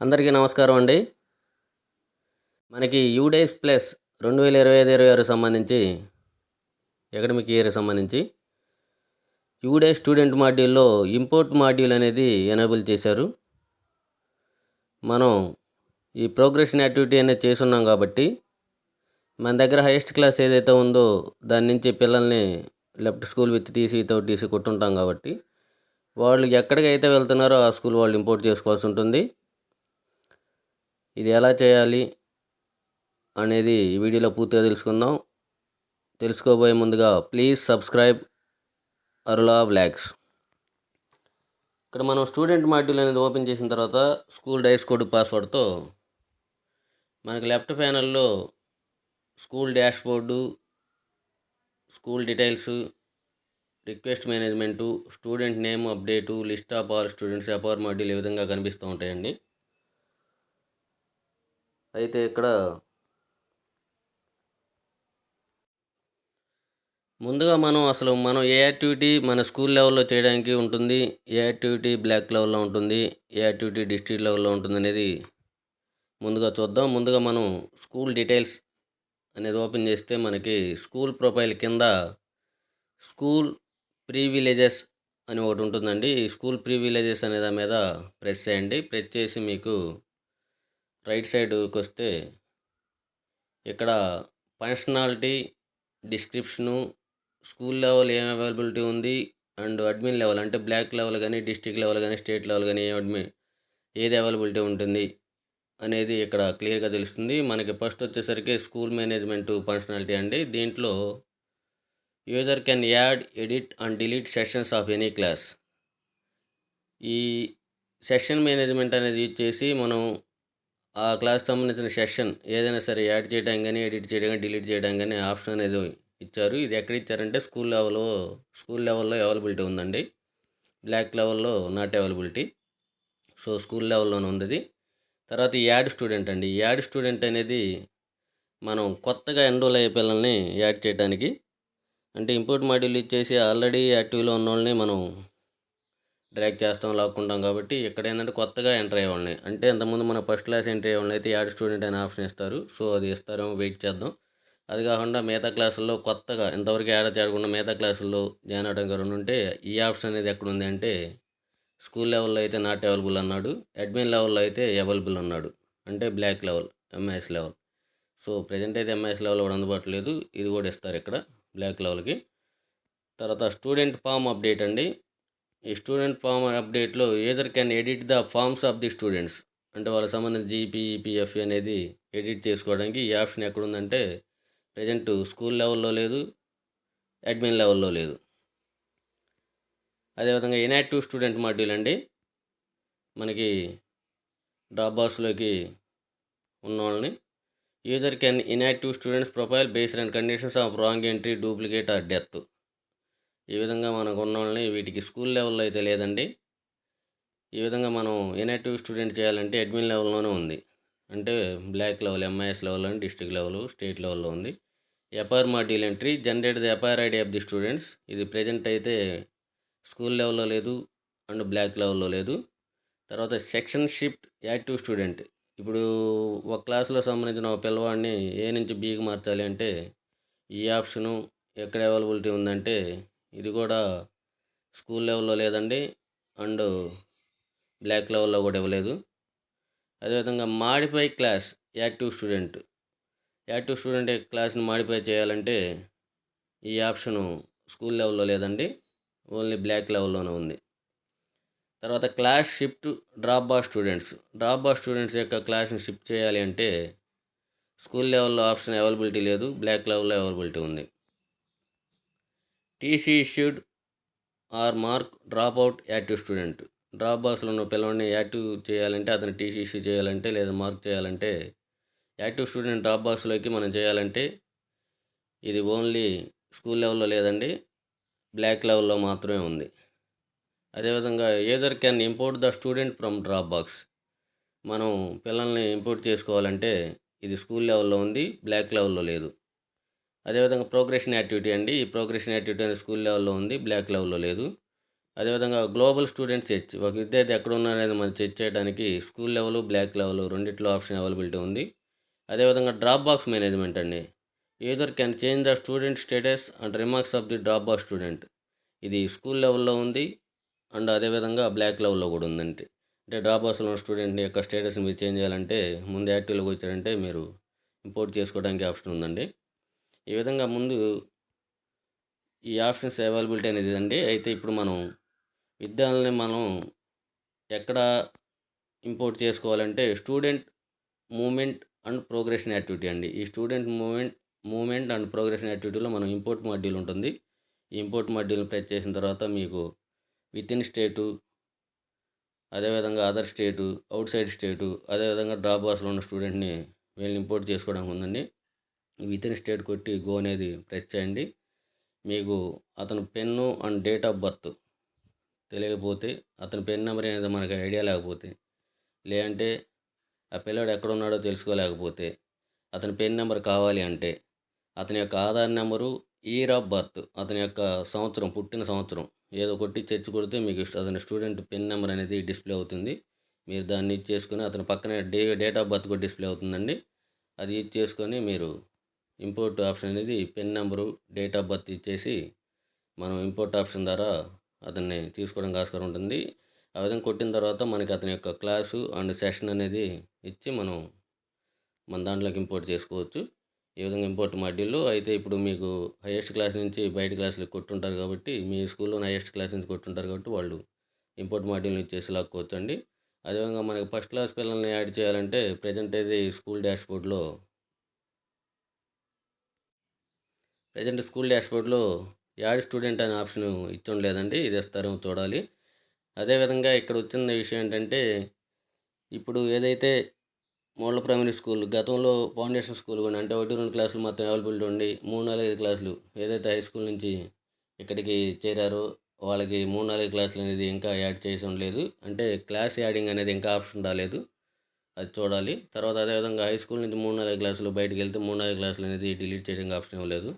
అందరికీ నమస్కారం అండి. మనకి యూడేస్ ప్లస్ రెండు వేల ఇరవై ఐదు ఇరవై ఆరు సంబంధించి అకాడమిక్ ఇయర్ సంబంధించి యూడే స్టూడెంట్ మాడ్యూల్లో ఇంపోర్ట్ మాడ్యూల్ అనేది ఎనేబుల్ చేశారు. మనం ఈ ప్రోగ్రెషన్ యాక్టివిటీ అనేది చేస్తున్నాం కాబట్టి మన దగ్గర హైయెస్ట్ క్లాస్ ఏదైతే ఉందో దాని నుంచి పిల్లల్ని లెఫ్ట్ స్కూల్ విత్ టీసీ టీసీతో టీసీ కొట్టుంటాం కాబట్టి వాళ్ళు ఎక్కడికైతే వెళ్తున్నారో ఆ స్కూల్ వాళ్ళు ఇంపోర్ట్ చేసుకోవాల్సి ఉంటుంది. ఇది ఎలా చేయాలి అనేది ఈ వీడియోలో పూర్తిగా తెలుసుకుందాం. తెలుసుకోబోయే ముందుగా ప్లీజ్ సబ్స్క్రైబ్ అరులా వ్లాగ్స్. ఇక్కడ మనం స్టూడెంట్ మాడ్యూల్ అనేది ఓపెన్ చేసిన తర్వాత స్కూల్ డైస్ కోడ్ పాస్వర్డ్తో మనకి left ప్యానల్లో school dash board school details request management student name update list of all students అపవర్ module ఈ విధంగా కనిపిస్తూ ఉంటాయండి. అయితే ఇక్కడ ముందుగా మనం అసలు మనం ఏ యాక్టివిటీ మన స్కూల్ లెవెల్లో చేయడానికి ఉంటుంది ఏ యాక్టివిటీ బ్లాక్ లెవెల్లో ఉంటుంది ఏ యాక్టివిటీ డిస్ట్రిక్ట్ లెవెల్లో ఉంటుంది అనేది ముందుగా చూద్దాం. ముందుగా మనం స్కూల్ డీటెయిల్స్ అనేది ఓపెన్ చేస్తే మనకి స్కూల్ ప్రొఫైల్ కింద స్కూల్ ప్రీవిలేజెస్ అని ఒకటి ఉంటుందండి. ఈ స్కూల్ ప్రీవిలేజెస్ అనే దాని మీద ప్రెస్ చేయండి. ప్రెస్ చేసి మీకు రైట్ సైడ్కి వస్తే ఇక్కడ ఫంక్షనాలిటీ డిస్క్రిప్షను స్కూల్ లెవెల్ ఏం అవైలబిలిటీ ఉంది అండ్ అడ్మిన్ లెవెల్ అంటే బ్లాక్ లెవెల్ కానీ డిస్టిక్ లెవెల్ కానీ స్టేట్ లెవెల్ కానీ ఏం అడ్మిన్ ఏది అవైలబిలిటీ ఉంటుంది అనేది ఇక్కడ క్లియర్గా తెలుస్తుంది. మనకి ఫస్ట్ వచ్చేసరికి స్కూల్ మేనేజ్మెంట్ ఫంక్షనాలిటీ అండి. దీంట్లో user can add edit and delete sessions of any class. ఈ సెషన్ మేనేజ్మెంట్ అనేది యూజ్ చేసి మనం ఆ క్లాస్ సంబంధించిన సెషన్ ఏదైనా సరే యాడ్ చేయడం కానీ ఎడిట్ చేయడం కానీ డిలీట్ చేయడం కానీ ఆప్షన్ అనేది ఇచ్చారు. ఇది ఎక్కడ ఇచ్చారంటే స్కూల్ లెవెల్లో స్కూల్ లెవెల్లో అవైలబిలిటీ ఉందండి. బ్లాక్ లెవెల్లో నాట్ అవైలబిలిటీ. సో స్కూల్ లెవెల్లోనే ఉంది తర్వాత యాడ్ స్టూడెంట్ అండి. ఈ యాడ్ స్టూడెంట్ అనేది మనం కొత్తగా ఎన్రోల్ అయ్యే పిల్లల్ని యాడ్ చేయడానికి అంటే ఇంపోర్ట్ మాడ్యూల్ ఇచ్చేసి ఆల్రెడీ యాక్టివ్లో ఉన్న వాళ్ళని మనం డ్రాగ్ చేస్తాం లాక్కుంటాం కాబట్టి ఇక్కడ ఏంటంటే కొత్తగా ఎంటర్ అయ్యే వాళ్ళని. అంటే ఇంతకుముందు మన ఫస్ట్ క్లాస్ ఎంటర్ అయ్యే వాళ్ళని అయితే యాడ్ స్టూడెంట్ అనే ఆప్షన్ ఇస్తారు. సో అది ఇస్తారేమో వెయిట్ చేద్దాం. అది కాకుండా మిగతా క్లాసుల్లో కొత్తగా ఇంతవరకు యాడ్ చేయకుండా మిగతా క్లాసుల్లో జాయిన్ అవడం గారు ఉంటే ఈ ఆప్షన్ అనేది ఎక్కడ ఉంది అంటే స్కూల్ లెవెల్లో అయితే నాట్ అవైలబుల్ అన్నాడు. అడ్మిన్ లెవెల్లో అయితే అవైలబుల్ అన్నాడు. అంటే block level MIS level. So present అయితే ఎంఐఎస్ లెవెల్ కూడా అందుబాటులో లేదు. ఇది కూడా ఇస్తారు ఇక్కడ బ్లాక్ లెవెల్కి. తర్వాత స్టూడెంట్ ఫామ్ అప్డేట్ అండి. ఈ student form అప్డేట్లో user can edit the forms of the students. అంటే వాళ్ళకి సంబంధించిన జీపీఈపీఎఫ్ అనేది ఎడిట్ చేసుకోవడానికి ఈ ఆప్షన్ ఎక్కడుందంటే ప్రజెంట్ స్కూల్ లెవెల్లో లేదు అడ్మిన్ లెవెల్లో లేదు. అదేవిధంగా ఇనాక్టివ్ స్టూడెంట్ మాడ్యూల్ అండి. మనకి డ్రాప్ బాక్స్లోకి ఉన్న వాళ్ళని user can inactive students profile based and conditions of wrong entry duplicate or death. ఈ విధంగా మనకు ఉన్న వాళ్ళని వీటికి స్కూల్ లెవెల్లో అయితే లేదండి. ఈ విధంగా మనం ఇన్యాక్టివ్ స్టూడెంట్ చేయాలంటే అడ్మిన్ లెవెల్లోనే ఉంది. అంటే బ్లాక్ లెవెల్ ఎంఐఎస్ లెవెల్ అని డిస్ట్రిక్ట్ లెవెల్ స్టేట్ లెవెల్లో ఉంది. FIR module entry generate the FIR ID of the students. ఇది ప్రజెంట్ అయితే స్కూల్ లెవెల్లో లేదు అండ్ బ్లాక్ లెవెల్లో లేదు. తర్వాత సెక్షన్ షిఫ్ట్ యాక్టివ్ స్టూడెంట్. ఇప్పుడు ఒక క్లాస్లో సంబంధించిన ఒక పిల్లవాడిని ఏ నుంచి బీకి మార్చాలి అంటే ఈ ఆప్షను ఎక్కడ అవైలబిలిటీ ఉందంటే ఇది కూడా స్కూల్ లెవెల్లో లేదండి. అండ్ బ్లాక్ లెవెల్లో కూడా ఇవ్వలేదు. అదేవిధంగా modify class active student. Active student క్లాస్ని modify చేయాలంటే ఈ ఆప్షను స్కూల్ లెవెల్లో లేదండి. ఓన్లీ బ్లాక్ లెవెల్లోనే ఉంది. తర్వాత class shift drop bar students. Drop bar students యొక్క క్లాస్ని షిఫ్ట్ చేయాలి అంటే స్కూల్ లెవెల్లో ఆప్షన్ అవైలబిలిటీ లేదు. బ్లాక్ లెవెల్లో అవైలబిలిటీ ఉంది. TC issued or mark drop out active student. Drop బాక్స్లో ఉన్న పిల్లవాడిని యాక్టివ్ చేయాలంటే అతను టీసీ ఇష్యూ చేయాలంటే లేదా మార్క్ చేయాలంటే యాక్టివ్ స్టూడెంట్ డ్రాప్ బాక్స్లోకి మనం చేయాలంటే ఇది ఓన్లీ స్కూల్ లెవెల్లో లేదండి బ్లాక్ లెవెల్లో మాత్రమే ఉంది. అదేవిధంగా user can import the student from drop box. మనం పిల్లల్ని ఇంపోర్ట్ చేసుకోవాలంటే ఇది స్కూల్ లెవెల్లో ఉంది బ్లాక్ లెవెల్లో లేదు. అదేవిధంగా ప్రోగ్రెషన్ యాక్టివిటీ అండి. ఈ ప్రోగ్రెషన్ యాక్టివిటీ అనేది స్కూల్ లెవెల్లో ఉంది బ్లాక్ లెవెల్లో లేదు. అదేవిధంగా గ్లోబల్ స్టూడెంట్ సెర్చ్ ఒక విద్యార్థి ఎక్కడ ఉన్నారనేది మనం చెక్ చేయడానికి స్కూల్ లెవెల్ బ్లాక్ లెవెల్ రెండిట్లో ఆప్షన్ అవైలబిలిటీ ఉంది. అదేవిధంగా డ్రాప్ బాక్స్ మేనేజ్మెంట్ అండి. User can change the student status and remarks of the drop box student. ఇది స్కూల్ లెవెల్లో ఉంది అండ్ అదేవిధంగా బ్లాక్ లెవెల్లో కూడా ఉందండి. అంటే డ్రాప్ బాక్స్లో ఉన్న స్టూడెంట్ యొక్క స్టేటస్ని మీరు చేంజ్ చేయాలంటే ముందు యాక్టివ్లోకి వచ్చారంటే మీరు ఇంపోర్ట్ చేసుకోవడానికి ఆప్షన్ ఉందండి. ఈ విధంగా ముందు ఈ ఆప్షన్స్ అవైలబిలిటీ అనేది అండి. అయితే ఇప్పుడు మనం విద్యాలని మనం ఎక్కడ ఇంపోర్ట్ చేసుకోవాలంటే student movement and progression activity అండి. ఈ student movement movement and progression యాక్టివిటీలో మనం ఇంపోర్ట్ మాడ్యూల్ ఉంటుంది. ఈ ఇంపోర్ట్ మాడ్యూల్ని ప్రెస్ చేసిన తర్వాత మీకు విత్ ఇన్ స్టేటు అదేవిధంగా other state outside state అదేవిధంగా డ్రాప్ బాక్స్లో ఉన్న స్టూడెంట్ని వీళ్ళని ఇంపోర్ట్ చేసుకోవడానికి ఉందండి. వితిన్ స్టేట్ కొట్టి గో అనేది ప్రెస్ చేయండి. మీకు అతను PEN and date of birth తెలియకపోతే అతని పెన్ నెంబర్ అనేది మనకి ఐడియా లేకపోతే లేదంటే ఆ పిల్లడు ఎక్కడ ఉన్నాడో తెలుసుకోలేకపోతే అతని పెన్ నెంబర్ కావాలి అంటే అతని యొక్క Aadhaar number year of birth అతని యొక్క సంవత్సరం పుట్టిన సంవత్సరం ఏదో కొట్టి చర్చి కొడితే మీకు అతని స్టూడెంట్ పెన్ నెంబర్ అనేది డిస్ప్లే అవుతుంది. మీరు దాన్ని ఇచ్చేసుకొని అతని పక్కనే డే డేట్ ఆఫ్ బర్త్ కూడా డిస్ప్లే అవుతుందండి. అది ఇచ్చేసుకొని మీరు ఇంపోర్ట్ ఆప్షన్ అనేది PEN number date of birth ఇచ్చేసి మనం ఇంపోర్ట్ ఆప్షన్ ద్వారా అతన్ని తీసుకోవడానికి ఆస్కారం ఉంటుంది. ఆ విధంగా కొట్టిన తర్వాత మనకి అతని యొక్క క్లాసు అండ్ సెషన్ అనేది ఇచ్చి మనం మన దాంట్లోకి ఇంపోర్ట్ చేసుకోవచ్చు. ఈ విధంగా ఇంపోర్ట్ మాడ్యూల్లో అయితే ఇప్పుడు మీకు హైయెస్ట్ క్లాస్ నుంచి బయట క్లాసులకు కొట్టుంటారు కాబట్టి మీ స్కూల్లో హైయెస్ట్ క్లాస్ నుంచి కొట్టుంటారు కాబట్టి వాళ్ళు ఇంపోర్ట్ మాడ్యూల్ని ఇచ్చేసి లాక్కోవచ్చు అండి అదేవిధంగా మనకి ఫస్ట్ క్లాస్ పిల్లల్ని యాడ్ చేయాలంటే ప్రజెంట్ అయితే ఈ స్కూల్ డాష్బోర్డ్లో ప్రజెంట్ స్కూల్ డాష్బోర్డ్లో యాడ్ స్టూడెంట్ అనే ఆప్షన్ ఇచ్చుండలేదండి. ఇది ఇస్తారో చూడాలి. అదేవిధంగా ఇక్కడ వచ్చిన విషయం ఏంటంటే ఇప్పుడు ఏదైతే మోడల్ ప్రైమరీ స్కూల్ గతంలో ఫౌండేషన్ స్కూల్ కూడా అంటే ఒకటి రెండు క్లాసులు మొత్తం అవైలబిలిటీ ఉండి మూడు నాలుగైదు క్లాసులు ఏదైతే హై స్కూల్ నుంచి ఇక్కడికి చేరారో వాళ్ళకి మూడు నాలుగు క్లాసులు అనేది ఇంకా యాడ్ చేసి ఉండలేదు. అంటే క్లాస్ యాడింగ్ అనేది ఇంకా ఆప్షన్ రాలేదు. అది చూడాలి. తర్వాత అదేవిధంగా హై స్కూల్ నుంచి మూడు నాలుగు క్లాసులు బయటకు వెళ్తే మూడు నాలుగు క్లాసులు అనేది డిలీట్ చేయడానికి ఆప్షన్ ఇవ్వలేదు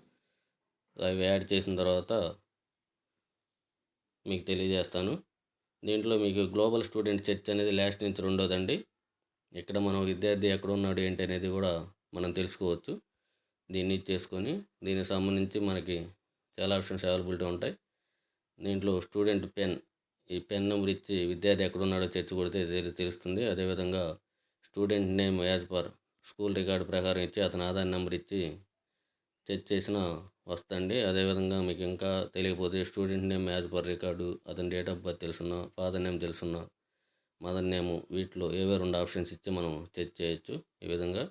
అవి యాడ్ చేసిన తర్వాత మీకు తెలియజేస్తాను. దీంట్లో మీకు గ్లోబల్ స్టూడెంట్ చర్చ్ అనేది లాస్ట్ నుంచి రెండోదండి. ఇక్కడ మనం విద్యార్థి ఎక్కడ ఉన్నాడు ఏంటి అనేది కూడా మనం తెలుసుకోవచ్చు. దీన్ని చేసుకొని దీనికి సంబంధించి మనకి చాలా ఆప్షన్స్ అవైలబిలిటీ ఉంటాయి. దీంట్లో స్టూడెంట్ పెన్ ఈ పెన్ నెంబర్ ఇచ్చి విద్యార్థి ఎక్కడ ఉన్నాడో చర్చ కొడితే తెలుస్తుంది. అదేవిధంగా student name as per school record ప్రకారం ఇచ్చి అతని ఆధార్ నెంబర్ ఇచ్చి చెక్ చేసిన వస్తుంది అదేవిధంగా మీకు ఇంకా తెలియకపోతే student name as per record అతని డేట్ ఆఫ్ బర్త్ తెలుసున్నా ఫాదర్ నేమ్ తెలుసున్నా మదర్ నేము వీటిలో ఏవే రెండు ఆప్షన్స్ ఇచ్చి మనం చెక్ చేయొచ్చు. ఈ విధంగా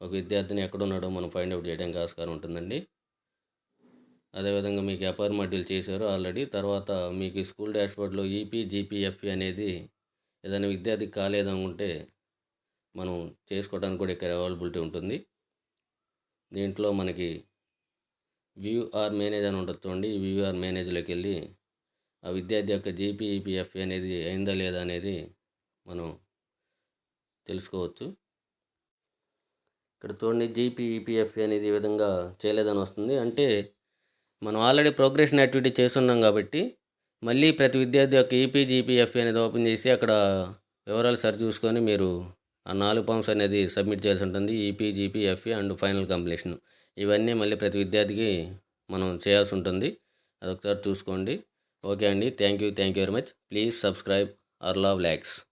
ఒక విద్యార్థిని ఎక్కడున్నాడో మనం ఫైండ్ అవుట్ చేయడానికి ఆస్కారం ఉంటుందండి. అదేవిధంగా మీకు ఎఫ్ఆర్ డీల్ చేశారు ఆల్రెడీ. తర్వాత మీకు స్కూల్ డాష్బోర్డ్లో ఈపీ జీపీఎఫ్ఈ అనేది ఏదైనా విద్యార్థికి కాలేదనుకుంటే మనం చేసుకోవడానికి కూడా ఇక్కడ అవైలబిలిటీ ఉంటుంది. దీంట్లో మనకి వ్యూ ఆర్ మేనేజ్ అని ఉంటుంది చూడండి. ఈ వ్యూ ఆర్ మేనేజ్లోకి వెళ్ళి ఆ విద్యార్థి యొక్క జీపీఈపిఎఫ్ అనేది అయిందా లేదా అనేది మనం తెలుసుకోవచ్చు. ఇక్కడ చూడండి జీపీఈపిఎఫ్ అనేది ఈ విధంగా చేయలేదని వస్తుంది. అంటే మనం ఆల్రెడీ ప్రోగ్రెషన్ యాక్టివిటీ చేస్తున్నాం కాబట్టి మళ్ళీ ప్రతి విద్యార్థి యొక్క ఈపీజీపీఎఫ్ అనేది ఓపెన్ చేసి అక్కడ వివరాలు సరి చూసుకొని మీరు ఆ నాలుగు ఫామ్స్ అనేది సబ్మిట్ చేయాల్సి ఉంటుంది. EPGPFA and final completion. ఇవన్నీ మళ్ళీ ప్రతి విద్యార్థికి మనం చేయాల్సి ఉంటుంది. అదొకసారి చూసుకోండి. ఓకే అండి. Thank you thank you very much. Please subscribe our love lacks